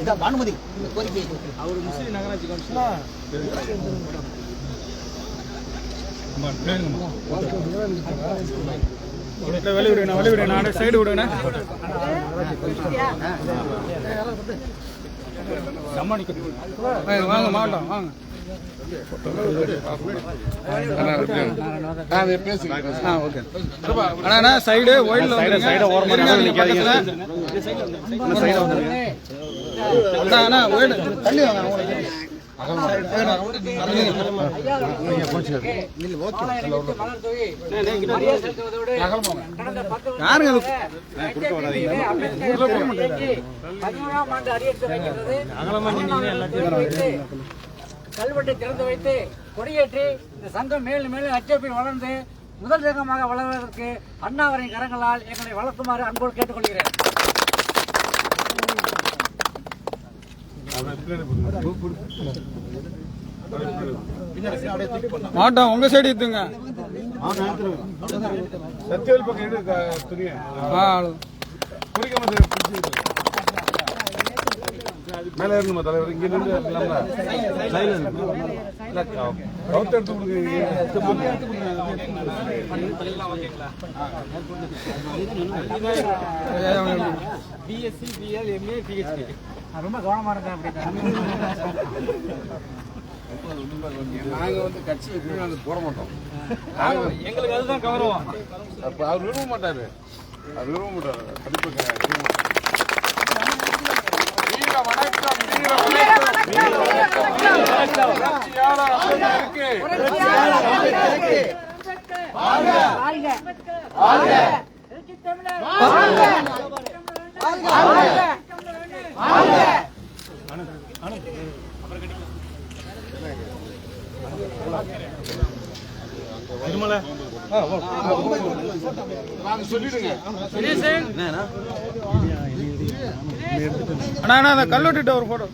இதான் பானுமதி கோரிக்கை அவர் முஸ்லீம் நகராட்சி கமிஷனர் வெளிய விடுங்க வெளிய விடுங்க நானே சைடு விடுங்க வாங்க மாட்டோம் வாங்க சைடு சைடு ஓரமா கல்வெட்டை திறந்து வைத்து கொடியேற்றி இந்த சங்கம் மேலும் மேலும் அச்சப்பில் வளர்ந்து முதல் சங்கமாக வளர்வதற்கு அண்ணாவரின் கரங்களால் எங்களை வளர்த்துமாறு அன்போடு கேட்டுக்கொள்கிறேன். மாட்டோம் உங்க சைடு எடுத்துங்க சத்தியவேல் பக்கம் துணியை. குறிக்க மாட்டேன். மேல ஏறணுமா தலைவர்? இங்க நின்று இருக்கலாம்ல? இல்ல, ஓகே. கவுத்து எடுத்து கொடுங்க. பிஎஸ்சி பிஎல் எம்ஏ பிஹெச்டி ரொம்ப கவனமா இருக்கேன் அப்படின்னு நாங்க வந்து கட்சி நாங்க போட மாட்டோம். எங்களுக்கு அதுதான் கௌரவம். அப்ப அவர் விரும்ப மாட்டாரு. அவர் விரும்ப மாட்டாரு. கண்டிப்பா. புரட்சியாளர் அண்ணா அந்த கல்வெட்டுட்ட ஒரு போட்டோ